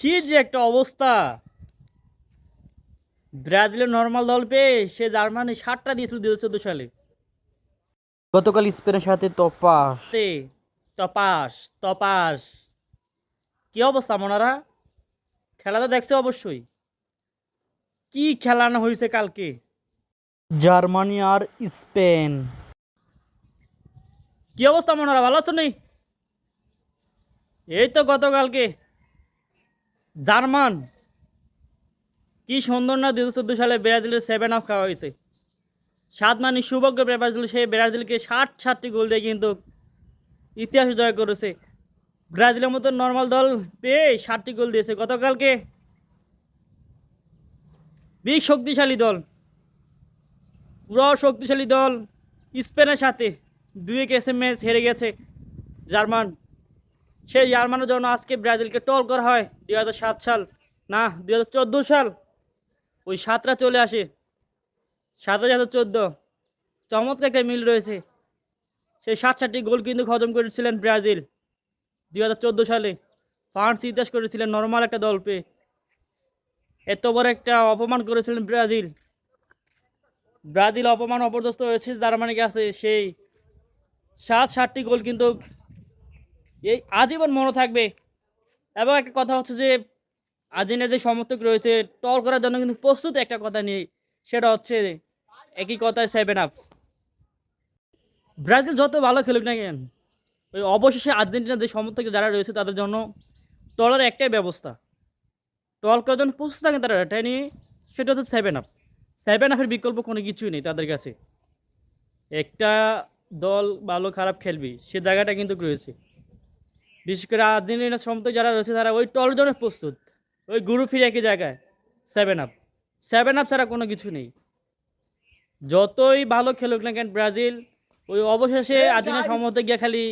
কি যে একটা অবস্থা। ব্রাজিলের নর্মাল দল পেয়ে সে জার্মানি সাতটা দিয়েছিল দু হাজার চোদ্দ সালে। গতকাল স্পেনের সাথে তপাস। তপাস তপাস। কি অবস্থা মনারা? খেলা তো দেখছে অবশ্যই। কি খেলানো হয়েছে কালকে? জার্মানি আর স্পেন। কি অবস্থা মনারা? ভালো আছো নি? এই তো গতকালকে। জার্মান। কি সুন্দর না দু হাজার চোদ্দ সালে ব্রাজিলের সেভেন আপ খাওয়া হয়েছে। সাত মানে সৌভাগ্য ব্রাজিল সেই ব্রাজিলকে ষাট ষাটটি গোল দিয়ে কিন্তু ইতিহাস জয় করেছে। ব্রাজিলের মতো নর্মাল দল পেয়ে ষাটটি গোল দিয়েছে। গতকালকে বিগ শক্তিশালী দল, পুরো শক্তিশালী দল স্পেনের সাথে দুই এক এসে ম্যাচ হেরে গেছে জার্মান। সেই জার্মানের জন্য আজকে ব্রাজিলকে টল করা হয় দুই হাজার সাত সাল। না, দুই হাজার চোদ্দ সাল। ওই সাতটা চলে আসে। সাত হাজার চোদ্দ। চমৎকার একটা মিল রয়েছে। সেই সাত সাতটি গোল কিন্তু হজম করেছিলেন ব্রাজিল দুই হাজার চোদ্দ সালে। ফ্রান্স ইতিহাস করেছিলেন নর্মাল একটা দল পেয়ে। এত বড় একটা অপমান করেছিলেন ব্রাজিল। ব্রাজিল অপমান অপদস্থ হয়েছে জার্মানির কাছে সেই সাত সাতটি গোল কিন্তু এই আজীবন মনে থাকবে। এবং একটা কথা হচ্ছে যে, আর্জেন্টিনার যে সমর্থক রয়েছে, টল করার জন্য কিন্তু প্রস্তুত একটা কথা নেই। সেটা হচ্ছে একই কথায় সেভেন আপ ব্রাজিল যত ভালো খেলুক না কেন, ওই অবশেষে আর্জেন্টিনার যে সমর্থক যারা রয়েছে, তাদের জন্য টলের একটাই ব্যবস্থা। টল করার জন্য প্রস্তুত থাকেন তারা এটা নিয়ে সেটা হচ্ছে সেভেন আপ সেভেন আপের বিকল্প কোনো কিছুই নেই তাদের কাছে। একটা দল ভালো খারাপ খেলবে, সে জায়গাটা কিন্তু রয়েছে। বিশেষ করে আর্জেন্টিনা সমর্থক যারা রয়েছে তারা ওই টল জন্য প্রস্তুত। ওই গুরু ফিরে একই জায়গায়। সেভেন আপ সেভেন আপ ছাড়া কোনো কিছু নেই। যতই ভালো খেলুক না কেন ব্রাজিল ওই অবশেষে আর্জেন্টিনা সমর্থক গিয়ে খালি